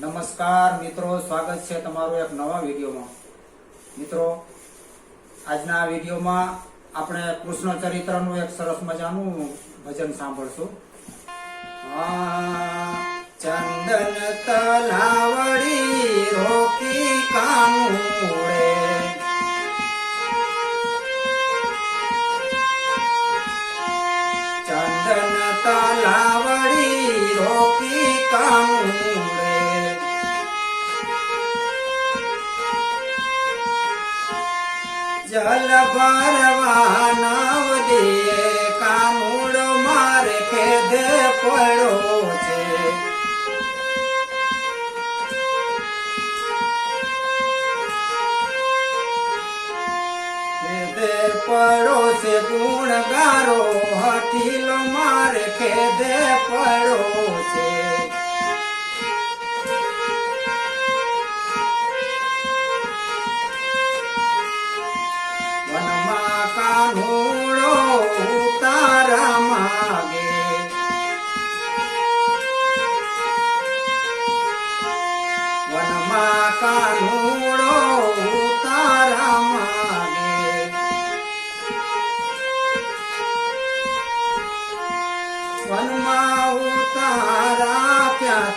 નમસ્કાર મિત્રો, સ્વાગત છે તમારું એક નવા વિડીયોમાં. મિત્રો, આજના વિડીયોમાં આપણે કૃષ્ણ ચરિત્રનું એક સરસ મજાનું ભજન સાંભળશું. ચંદન તલાવડી રોકી કાનુડે જલ ભરવા નવ મારે ખેદે પડો છે. ખેદે પડો છે, ગુણગારો હઠીલો મારે ખેદે પડો છે.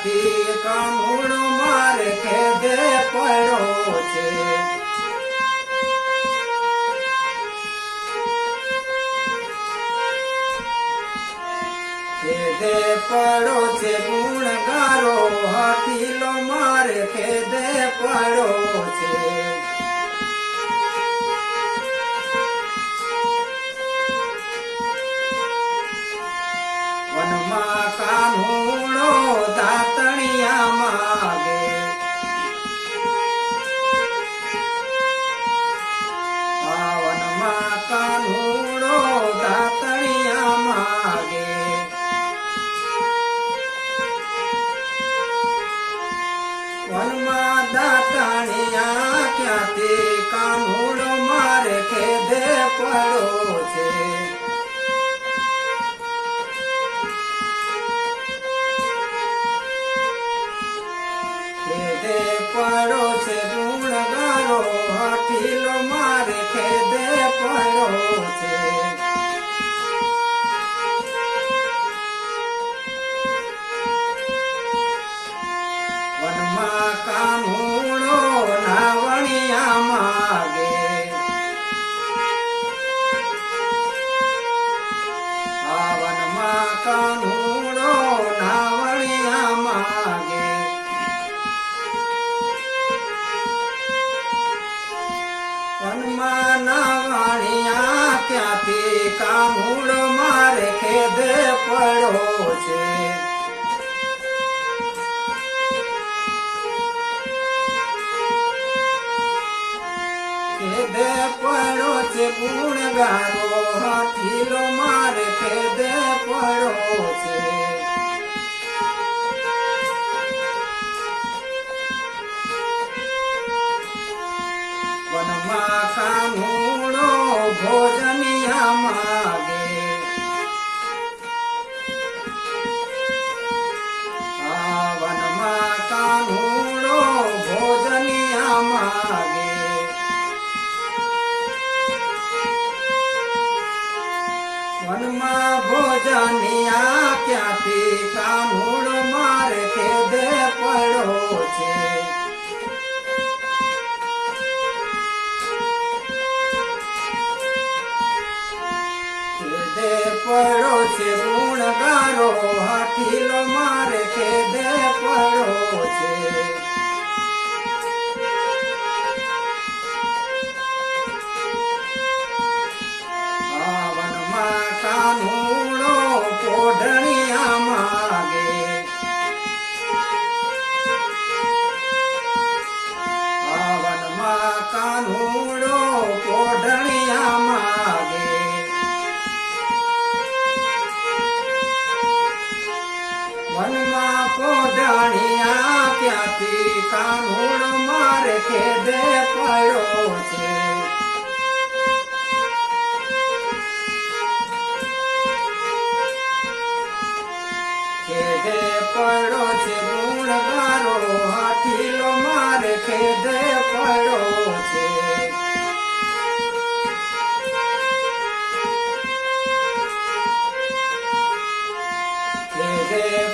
ક્યાંથી કાનુડો મારે ખેદે પડ્યો છે. ખેદે પડો છે ગુણગારો ખેદે પડો છે. ક્યાંથી કાનુડો મારે ખેદે પડો છે. ખેદે પડો છે ગુણગારો હાથીલો મારે ખેદે પડો છે. વનમાં કાનુડો કાનુડો મારે ખેદે પડો છે. ખેદે પડો છે ગુણગારો હાથીલો મારે ખેદે પડો છે. વનમાં કાનુડો ભોજનિયા માગે વનમાં કાનુડો ભોજનિયા માગે વનમાં ભોજનિયા ક્યાંથી કાનુડ હાથીલો મારે ખેદે પડો છે. આ વનમાં કાનુડો પોઢણિયા વનમાં પોઢણિયા ક્યાંથી કાનુડ મારે દે પડ્યો છે. ખેદે પડો છે ગુણગારો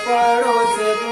પડોશ